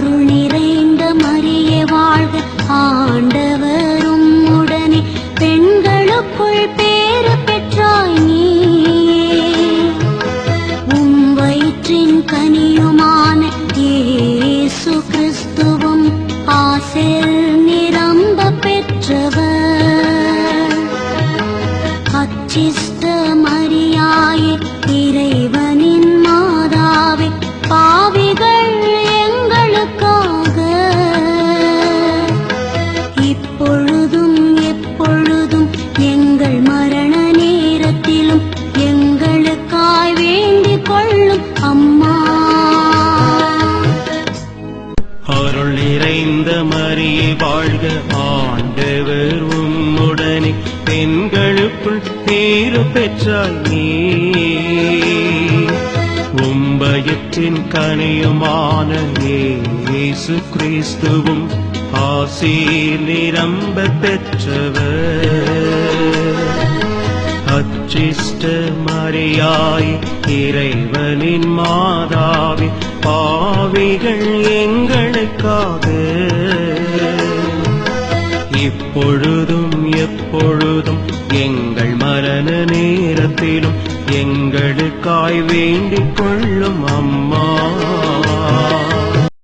அருள் நிறைந்த மரிய வாழ்க. ஆண்டவரும் உடனே பெண்களுக்குள் பேறு பெற்றாய் நீயே. உம் வயிற்றின் கனியுமான இயேசு கிறிஸ்துவும் ஆசில் நிரம்ப பெற்றவர். மரியாயே இறைவனின் மாதாவே பாவிகள் அம்மா. அருள் நிறைந்த மரியை வாழ்க ஆண்டவர் உம்முடனே. பெண்களுக்குள் பேறு பெற்றால் நீ. உம்பயத்தின் கனியுமான இயேசு கிறிஸ்துவும் ஆசீர் நிரம்ப பெற்றவர். அச்சிஷ்ட மரியாய் இறைவனின் மாதாவி பாவிகள் எங்களுக்காக. இப்பொழுதும் எப்பொழுதும் எங்கள் மரண நேரத்திலும் எங்களுக்காய் வேண்டிக் கொள்ளும் அம்மா.